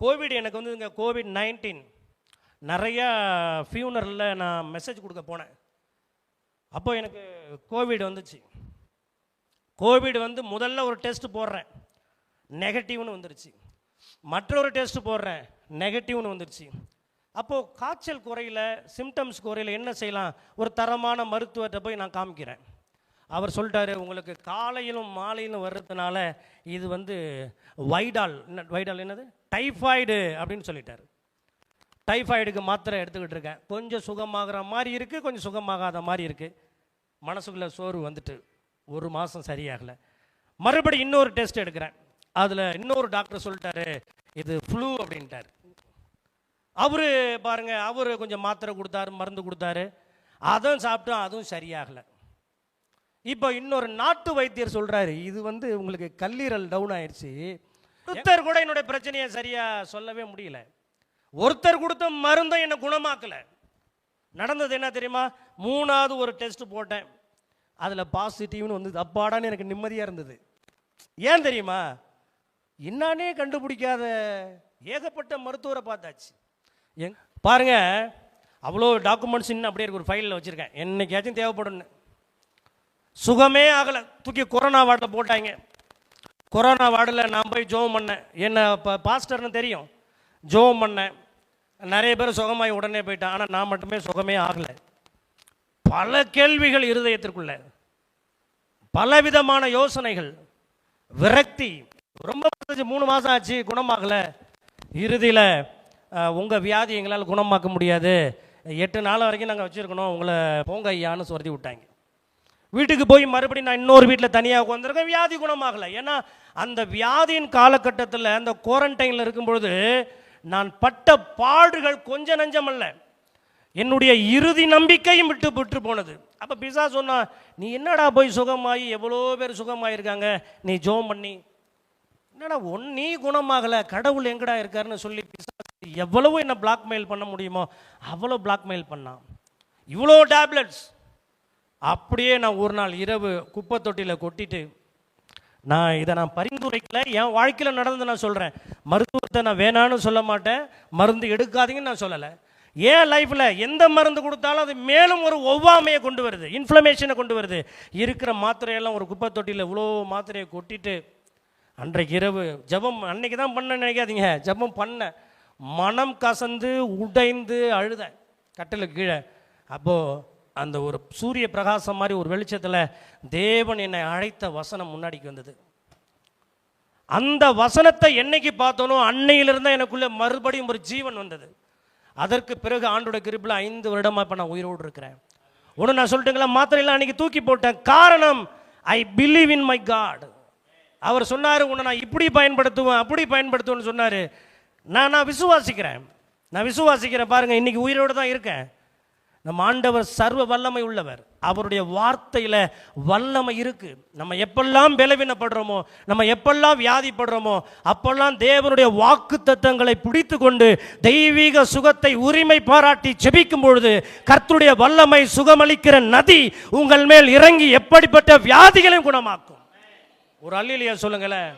Covid எனக்கு வந்து இங்கே கோவிட் நைன்டீன் நிறையா ஃபியூனரில் நான் மெசேஜ் கொடுக்க போனேன். அப்போ எனக்கு கோவிட் வந்துச்சு. கோவிட் வந்து முதல்ல ஒரு டெஸ்ட் போடுறேன். நெகட்டிவ்னு வந்துருச்சு. மற்றொரு டெஸ்ட் போடுறேன். நெகட்டிவ்னு வந்துருச்சு. அப்போது காய்ச்சல் குறையில சிம்டம்ஸ் குறையில என்ன செய்யலாம்? ஒரு தரமான மருத்துவத்தை போய் நான் காமிக்கிறேன். அவர் சொல்லிட்டாரு உங்களுக்கு காலையிலும் மாலையிலும் வர்றதுனால இது வந்து வைடால். என்ன வைடால் என்னது? டைஃபாய்டு அப்படின்னு சொல்லிட்டார். டைஃபாய்டுக்கு மாத்திரை எடுத்துக்கிட்டு இருக்கேன். கொஞ்சம் சுகமாகிற மாதிரி இருக்குது கொஞ்சம் சுகமாகாத மாதிரி இருக்குது மனசுக்குள்ளே சோர்வு வந்துட்டு ஒரு மாதம் சரியாகலை. மறுபடி இன்னொரு டெஸ்ட் எடுக்கிறேன். அதில் இன்னொரு டாக்டர் சொல்லிட்டாரு இது ஃப்ளூ அப்படின்ட்டார். அவரு பாருங்கள் அவர் கொஞ்சம் மாத்திரை கொடுத்தாரு மருந்து கொடுத்தாரு. அதுவும் சாப்பிட்டோம் அதுவும் சரியாகலை. இப்போ இன்னொரு நாட்டு வைத்தியர் சொல்றாரு இது வந்து உங்களுக்கு கல்லீரல் டவுன் ஆயிடுச்சு. ஒருத்தர் கூட என்னுடைய பிரச்சனையை சரியா சொல்லவே முடியல. ஒருத்தர் கொடுத்த மருந்தும் என்னை குணமாக்கல. நடந்தது என்ன தெரியுமா? மூணாவது ஒரு டெஸ்ட் போட்டேன். அதில் பாசிட்டிவ்னு வந்து அப்பாடான்னு எனக்கு நிம்மதியாக இருந்தது. ஏன் தெரியுமா? என்னானே கண்டுபிடிக்காத ஏகப்பட்ட மருத்துவரை பார்த்தாச்சு. எங் பாருங்க அவ்வளோ டாக்குமெண்ட்ஸ் இன்னும் அப்படியே இருக்கு ஒரு ஃபைலில் வச்சுருக்கேன். என்னைக்காச்சும் தேவைப்படும்னு. சுகமே ஆகலை. தூக்கி கொரோனா வார்டில் போட்டாங்க. கொரோனா வார்டில் நான் போய் ஜோம் பண்ணேன். என்ன இப்போ பாஸ்டர்னு தெரியும். ஜோம் பண்ணேன். நிறைய பேர் சுகமாகி உடனே போயிட்டேன் ஆனால் நான் மட்டுமே சுகமே ஆகலை. பல கேள்விகள் இருதயத்திற்குள்ள. பலவிதமான யோசனைகள். விரக்தி. ரொம்ப மூணு மாதம் ஆச்சு குணமாகலை. இறுதியில் உங்கள் வியாதி எங்களால் குணமாக்க முடியாது. எட்டு நாள் வரைக்கும் நாங்கள் வச்சுருக்கணும். உங்களை போங்க ஐயான்னு சொருதி விட்டாங்க. வீட்டுக்கு போய் மறுபடியும் நான் இன்னொரு வீட்டில் தனியாக உட்காந்துருக்கேன் வியாதி குணமாகலை. ஏன்னா அந்த வியாதியின் காலகட்டத்தில் அந்த குவாரண்டைனில் இருக்கும்பொழுது நான் பட்ட பாடுகள் கொஞ்சம் நஞ்சமல்ல என்னுடைய இறுதி நம்பிக்கையும் விட்டு விட்டு போனது. அப்போ பிசா சொன்னா நீ என்னடா போய் சுகமாகி எவ்வளோ பேர் சுகமாயிருக்காங்க? நீ ஜோம் பண்ணி. என்னடா ஒன் நீ குணமாகலை. கடவுள் எங்கடா இருக்காருன்னு சொல்லி பிசா எவ்வளவு என்ன பிளாக்மெயில் பண்ண முடியுமோ அவ்வளோ பிளாக்மெயில் பண்ணான். இவ்வளோ டேப்லெட்ஸ் அப்படியே நான் ஒரு நாள் இரவு குப்பை தொட்டியில் கொட்டிட்டு நான் இதை நான் பரிந்துரைக்கல என் வாழ்க்கையில் நடந்து நான் சொல்கிறேன் மருத்துவத்தை நான் வேணான்னு சொல்ல மாட்டேன். மருந்து எடுக்காதீங்கன்னு நான் சொல்லலை. ஏன் லைஃப்பில் எந்த மருந்து கொடுத்தாலும் அது மேலும் ஒரு ஒவ்வாமையை கொண்டு வருது இன்ஃப்ளமேஷனை கொண்டு வருது. இருக்கிற மாத்திரையெல்லாம் ஒரு குப்பை தொட்டியில் இவ்வளோ மாத்திரையை கொட்டிட்டு அன்றைக்கு இரவு ஜெபம் அன்னைக்கு தான் பண்ண நினைக்காதீங்க ஜெபம் பண்ண மனம் கசந்து உடைந்து அழுதேன். கட்டிலுக்கு கீழே. அப்போது அந்த ஒரு சூரிய பிரகாசம் மாதிரி ஒரு வெளிச்சத்தில் தேவன் என்னை அழைத்த வசனம் முன்னாடிக்கு வந்தது. அந்த வசனத்தை என்னைக்கு பார்த்தோனோ அன்னையிலிருந்து எனக்குள்ளே மறுபடியும் ஒரு ஜீவன் வந்தது. அதற்கு பிறகு ஆண்டோட கிருப்பில் ஐந்து வருடமாக இப்போ நான் உயிரோடு இருக்கிறேன். ஒன்று நான் சொல்லிட்டுங்களா? மாத்திரையெல்லாம் அன்னைக்கு தூக்கி போட்டேன். காரணம் I believe in my God அவர் சொன்னார் உன்னை நான் இப்படி பயன்படுத்துவேன் அப்படி பயன்படுத்துவேன்னு சொன்னார். நான் நான் விசுவாசிக்கிறேன். நான் விசுவாசிக்கிறேன். பாருங்க இன்னைக்கு உயிரோடு தான் இருக்கேன். நம்ம ஆண்டவர் சர்வ வல்லமை உள்ளவர். அவருடைய வார்த்தையில் வல்லமை இருக்கு. நம்ம எப்பெல்லாம் பலவீனப்படுறோமோ நம்ம எப்பெல்லாம் வியாதிப்படுறோமோ அப்பெல்லாம் தேவனுடைய வாக்கு தத்தங்களை பிடித்து கொண்டு தெய்வீக சுகத்தை உரிமை பாராட்டி செபிக்கும் பொழுது கர்த்தருடைய வல்லமை சுகமளிக்கிற நதி உங்கள் மேல் இறங்கி எப்படிப்பட்ட வியாதிகளையும் குணமாக்கும். ஒரு அல்லிலியா சொல்லுங்களேன்.